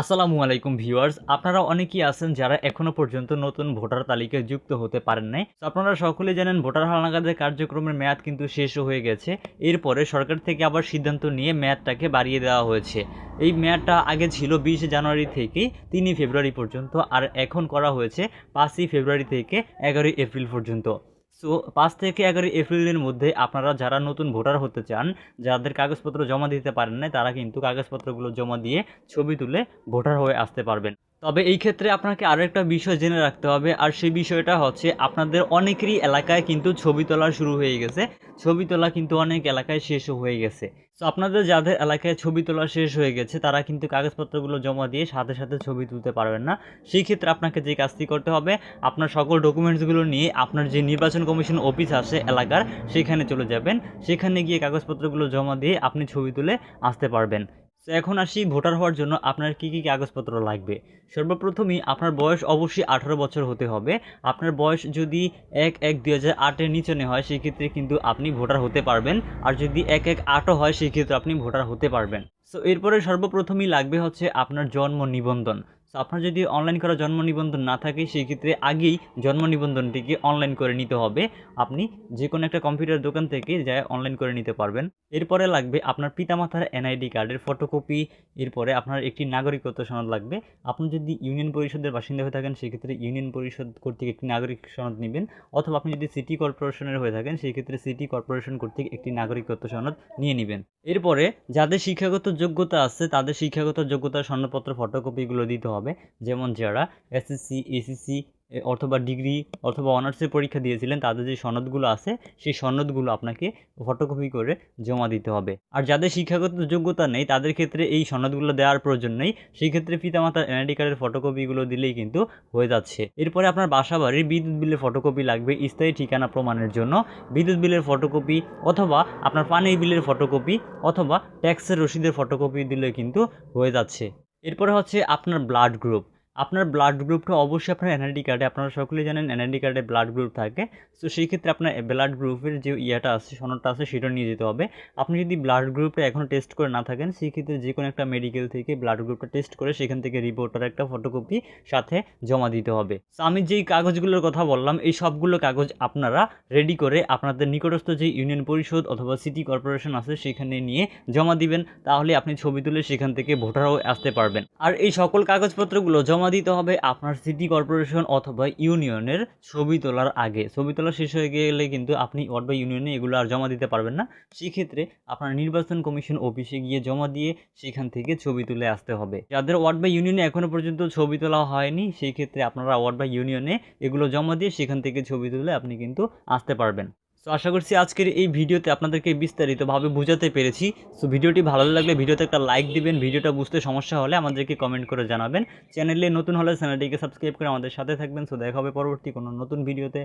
আসসালামু আলাইকুম ভিউয়ার্স, আপনারা অনেকেই আছেন যারা এখনও পর্যন্ত নতুন ভোটার তালিকায় যুক্ত হতে পারেন নাই। আপনারা সকলে জানেন, ভোটার হালনাগাদের কার্যক্রমের মেয়াদ কিন্তু শেষ হয়ে গেছে। এরপরে সরকার থেকে আবার সিদ্ধান্ত নিয়ে মেয়াদটাকে বাড়িয়ে দেওয়া হয়েছে। এই মেয়াদটা আগে ছিল বিশে জানুয়ারি থেকে তিনই ফেব্রুয়ারি পর্যন্ত, আর এখন করা হয়েছে পাঁচই ফেব্রুয়ারি থেকে এগারোই এপ্রিল পর্যন্ত। সো, পাঁচ থেকে এগারোই এপ্রিলের মধ্যে আপনারা যারা নতুন ভোটার হতে চান, যাদের কাগজপত্র জমা দিতে পারেন না তারা কিন্তু কাগজপত্রগুলো জমা দিয়ে ছবি তুলে ভোটার হয়ে আসতে পারবেন। তবে এই ক্ষেত্রে আপনাকে আরও একটা বিষয় জেনে রাখতে হবে, আর সেই বিষয়টা হচ্ছে আপনাদের অনেকেরই এলাকায় কিন্তু ছবি তোলা শুরু হয়ে গেছে। ছবি তোলা কিন্তু অনেক এলাকায় শেষও হয়ে গেছে। তো আপনাদের যাদের এলাকায় ছবি তোলা শেষ হয়ে গেছে, তারা কিন্তু কাগজপত্রগুলো জমা দিয়ে সাথে সাথে ছবি তুলতে পারবেন না। সেই ক্ষেত্রে আপনাকে যে কাজটি করতে হবে, আপনার সকল ডকুমেন্টসগুলো নিয়ে আপনার যে নির্বাচন কমিশন অফিস আছে এলাকার, সেখানে চলে যাবেন। সেখানে গিয়ে কাগজপত্রগুলো জমা দিয়ে আপনি ছবি তুলে আসতে পারবেন। তো এখন আসি ভোটার হওয়ার জন্য আপনার কী কী কাগজপত্র লাগবে? সর্বপ্রথমেই আপনার বয়স অবশ্যই আঠারো বছর হতে হবে। আপনার বয়স যদি এক এক দুই হাজার আটের নিচনে হয়, সেক্ষেত্রে কিন্তু আপনি ভোটার হতে পারবেন। আর যদি এক এক আটও হয়, সেক্ষেত্রে আপনি ভোটার হতে পারবেন। সো এরপরে সর্বপ্রথমই লাগবে হচ্ছে আপনার জন্ম নিবন্ধন। সো আপনার যদি অনলাইন করা জন্ম নিবন্ধন না থাকে সেই ক্ষেত্রে আগেই জন্ম নিবন্ধনটিকে অনলাইন করে নিতে হবে। আপনি যে কোনো একটা কম্পিউটার দোকান থেকে যা অনলাইন করে নিতে পারবেন। এরপরে লাগবে আপনার পিতামাতার এনআইডি কার্ডের ফটোকপি এরপরে আপনার একটি নাগরিকত্ব সনদ লাগবে। আপনি যদি ইউনিয়ন পরিষদের বাসিন্দা হয়ে থাকেন, সেক্ষেত্রে ইউনিয়ন পরিষদ কর্তৃক একটি নাগরিক সনদ নেবেন। অথবা আপনি যদি সিটি কর্পোরেশনের হয়ে থাকেন, সেক্ষেত্রে সিটি কর্পোরেশন কর্তৃক একটি নাগরিকত্ব সনদ নিয়ে নেবেন। এরপরে যাদের শিক্ষাগত যোগ্যতা আছে, তাদের শিক্ষাগত যোগ্যতার সনদপত্র ফটোকপিগুলো দিতে হবে। যেমন যারা এসএসসি এসএসসি অথবা ডিগ্রি অথবা অনার্সের পরীক্ষা দিয়েছিলেন, তাদের যে সনদগুলো আছে, সেই সনদগুলো আপনাকে ফটোকপি করে জমা দিতে হবে। আর যাদের শিক্ষাগত যোগ্যতা নেই, তাদের ক্ষেত্রে এই সনদগুলো দেওয়ার প্রয়োজন নেই। সেই ক্ষেত্রে পিতামাতার এনআইডি কার্ডের ফটোকপিগুলো দিলেই কিন্তু হয়ে যাচ্ছে। এরপরে আপনার বাসা বাড়ির বিদ্যুৎ বিলের ফটোকপি লাগবে স্থায়ী ঠিকানা প্রমাণের জন্য। বিদ্যুৎ বিলের ফটোকপি অথবা আপনার পানির বিলের ফটোকপি অথবা ট্যাক্সের রসিদের ফটোকপি দিলে কিন্তু হয়ে যাচ্ছে। এরপরে হচ্ছে আপনার ব্লাড গ্রুপ আপনার ব্লাড গ্রুপটা অবশ্যই আপনার এনআইডি কার্ডে আপনারা সকলেই জানেন এনআইডি কার্ডে ব্লাড গ্রুপ থাকে। তো সেই ক্ষেত্রে আপনার ব্লাড গ্রুপের যে ইয়েটা আছে, সনদটা আছে, সেটা নিয়ে যেতে হবে। আপনি যদি ব্লাড গ্রুপটা এখনও টেস্ট করে না থাকেন, সেই ক্ষেত্রে যে কোনো একটা মেডিকেল থেকে ব্লাড গ্রুপটা টেস্ট করে, সেখান থেকে রিপোর্টার একটা ফটোকপি সাথে জমা দিতে হবে। তো আমি যেই কাগজগুলোর কথা বললাম, এই সবগুলো কাগজ আপনারা রেডি করে আপনাদের নিকটস্থ যে ইউনিয়ন পরিষদ অথবা সিটি কর্পোরেশন আছে, সেখানে নিয়ে জমা দিবেন। তাহলে আপনি ছবি তুলে সেখান থেকে ভোটারও আসতে পারবেন। আর এই সকল কাগজপত্রগুলো জমা দিতে হবে আপনার সিটি কর্পোরেশন অথবা ইউনিয়নের ছবি তোলার আগে। ছবি তোলা শেষ হয়ে গেলে কিন্তু আপনি ওয়ার্ড বা ইউনিয়নে এগুলো আর জমা দিতে পারবেন না। সেক্ষেত্রে আপনার নির্বাচন কমিশন অফিসে গিয়ে জমা দিয়ে সেখান থেকে ছবি তুলে আসতে হবে। যাদের ওয়ার্ড বা ইউনিয়নে এখনও পর্যন্ত ছবি তোলা হয়নি সেই ক্ষেত্রে আপনারা ওয়ার্ড বা ইউনিয়নে এগুলো জমা দিয়ে সেখান থেকে ছবি তুলে আপনি কিন্তু আসতে পারবেন। তো আশা করছি আজকের এই ভিডিওতে আপনাদেরকে বিস্তারিতভাবে বুঝাতে পেরেছি। সো ভিডিওটি ভালো লাগলে ভিডিওতে একটা লাইক দিবেন, ভিডিওটা বুঝতে সমস্যা হলে আমাদেরকে কমেন্ট করে জানাবেন। চ্যানেলে নতুন হলে চ্যানেলটিকে সাবস্ক্রাইব করে আমাদের সাথে থাকবেন। সো দেখা হবে পরবর্তী কোনো নতুন ভিডিওতে।